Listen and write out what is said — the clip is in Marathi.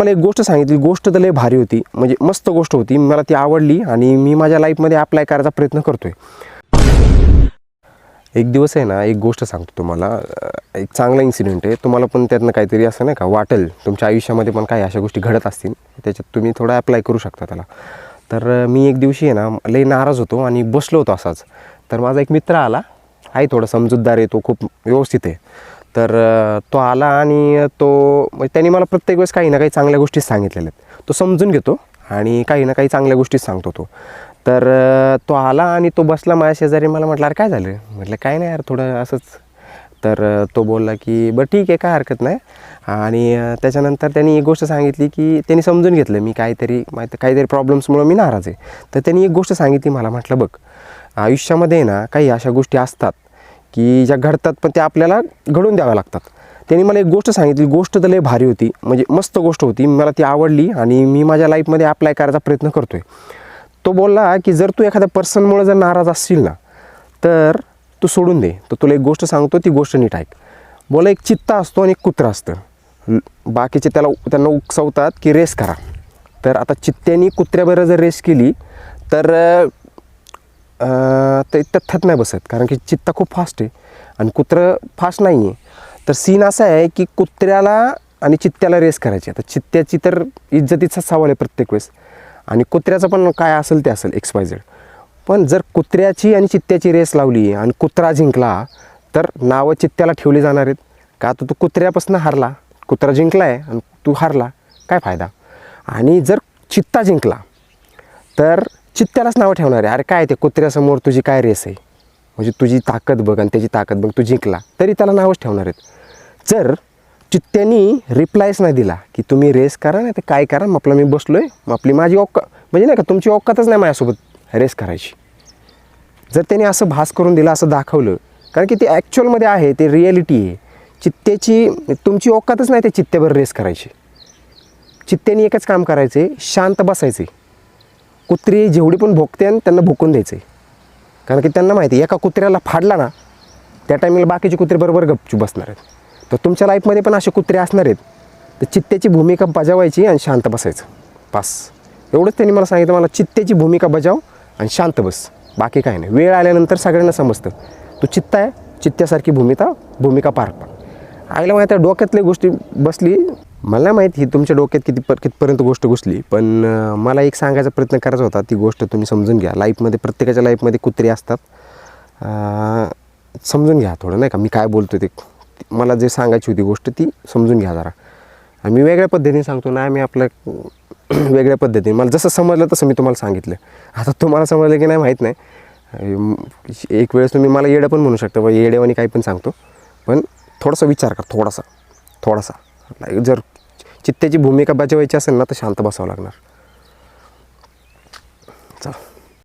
मला एक गोष्ट सांगितली गोष्ट तर लय भारी होती. म्हणजे मस्त गोष्ट होती. मला ती आवडली आणि मी माझ्या लाईफमध्ये अप्लाय करायचा प्रयत्न करतोय. एक दिवस आहे ना एक गोष्ट सांगतो तुम्हाला. एक चांगला इन्सिडेंट आहे. तुम्हाला पण त्यातनं काहीतरी असं नाही का वाटेल. तुमच्या आयुष्यामध्ये पण काही अशा गोष्टी घडत असतील. त्याच्यात तुम्ही थोडं अप्लाय करू शकता त्याला. तर मी एक दिवशी आहे ना लई नाराज होतो आणि बसलो होतो असाच. तर माझा एक मित्र आला. आहे थोडा समजूतदार आहे तो खूप व्यवस्थित आहे. तर तो आला आणि तो म्हणजे त्यांनी मला प्रत्येक वेळेस काही ना काही चांगल्या गोष्टी सांगितलेल्या आहेत. तो समजून घेतो आणि काही ना काही चांगल्या गोष्टी सांगतो तो. तर तो आला आणि तो बसला माझ्या शेजारी मला म्हटलं अरे काय झालं? म्हटलं काय नाही यार थोडं असंच. तर तो बोलला की बरं ठीक आहे काय हरकत नाही. आणि त्याच्यानंतर त्यांनी एक गोष्ट सांगितली की त्यांनी समजून घेतलं मी काहीतरी माहिती काहीतरी प्रॉब्लेम्समुळं मी नाराज आहे. तर त्यांनी एक गोष्ट सांगितली मला म्हटलं बघ आयुष्यामध्ये ना काही अशा गोष्टी असतात की ज्या घडतात पण त्या आपल्याला घडून द्याव्या लागतात. त्यांनी मला एक गोष्ट सांगितली गोष्ट तर लय भारी होती. म्हणजे मस्त गोष्ट होती. मला ती आवडली आणि मी माझ्या लाईफमध्ये अप्लाय करायचा प्रयत्न करतोय. तो बोलला की जर तू एखाद्या पर्सनमुळे जर नाराज असशील ना तर तू सोडून दे. तर तुला एक गोष्ट सांगतो ती गोष्ट नीट ऐक. बोला एक चित्ता असतो आणि एक कुत्रा असतं. बाकीचे त्याला त्यांना उकसवतात की रेस करा. तर आता चित्त्यानी कुत्र्याबरोबर जर रेस केली तर ते तथ्यात नाही बसत कारण की चित्ता खूप फास्ट आहे आणि कुत्रं फास्ट नाही आहे तर सीन असा आहे की कुत्र्याला आणि चित्त्याला रेस करायची आता चित्त्याची तर इज्जतीचा सवाल आहे प्रत्येक वेळेस. आणि कुत्र्याचं पण काय असेल ते असेल एक्स वाय झेड पण जर कुत्र्याची आणि चित्त्याची रेस लावली आणि कुत्रा जिंकला तर नावं चित्त्याला ठेवली जाणार आहेत. का तर तू कुत्र्यापासून हारला. कुत्रा जिंकला आहे आणि तू हारला. काय फायदा? आणि जर चित्ता जिंकला तर चित्त्यालाच नावं ठेवणार आहे. अरे काय ते कुत्र्यासमोर तुझी काय रेस आहे? म्हणजे तुझी ताकद बघ आणि त्याची ताकद बघ. तू जिंकला तरी त्याला नावच ठेवणार आहेत. जर चित्त्यानी रिप्लायच नाही दिला की तुम्ही रेस करा नाही तर काय करा? मग आपला मी बसलो आहे मग आपली माझी औका म्हणजे नाही का तुमची औकातच नाही माझ्यासोबत रेस करायची. जर त्याने असं भास करून दिलं असं दाखवलं कारण की ते ॲक्च्युअलमध्ये आहे ते रिॲलिटी आहे. चित्त्याची तुमची औकातच नाही त्या चित्त्यावर रेस करायची. चित्त्याने एकच काम करायचे शांत बसायचे कुत्री जेवढी पण भोगते आणि त्यांना भोकून द्यायचं आहे कारण की त्यांना माहिती आहे, एका कुत्र्याला फाडला ना त्या टायमिंगला बाकीचे कुत्रे बरोबर गपचूप बसणार आहेत. तर तुमच्या लाईफमध्ये पण असे कुत्रे असणार आहेत तर चित्त्याची भूमिका बजावायची आणि शांत बसायचं. पास एवढंच त्यांनी मला सांगितलं मला चित्त्याची भूमिका बजाव आणि शांत बस. बाकी काय नाही. वेळ आल्यानंतर सगळ्यांना समजतं. तू चित्त आहे चित्त्यासारखी भूमिका भूमिका पार पाड. आईला माहिती आहे गोष्टी बसली मला नाही माहीत ही तुमच्या डोक्यात किती पर कितपर्यंत गोष्ट घुसली पण मला एक सांगायचा प्रयत्न करायचा होता. ती गोष्ट तुम्ही समजून घ्या. लाईफमध्ये प्रत्येकाच्या लाईफमध्ये कुत्रे असतात. समजून घ्या थोडं नाही का? मी काय बोलतो ते. मला जे सांगायची होती गोष्ट ती समजून घ्या जरा. आम्ही मी वेगळ्या पद्धतीने सांगतो नाही मी आपल्या वेगळ्या पद्धतीने. मला जसं समजलं तसं मी तुम्हाला सांगितलं. आता तुम्हाला समजलं की नाही माहीत नाही. एक वेळेस तुम्ही मला येडं पण म्हणू शकता बा येडेवानी काही पण सांगतो. पण थोडासा विचार कर थोडासा. थोडासा. जर चित्त्याची भूमिका बजावायची असेल ना तर शांत बसावं लागणार. चल.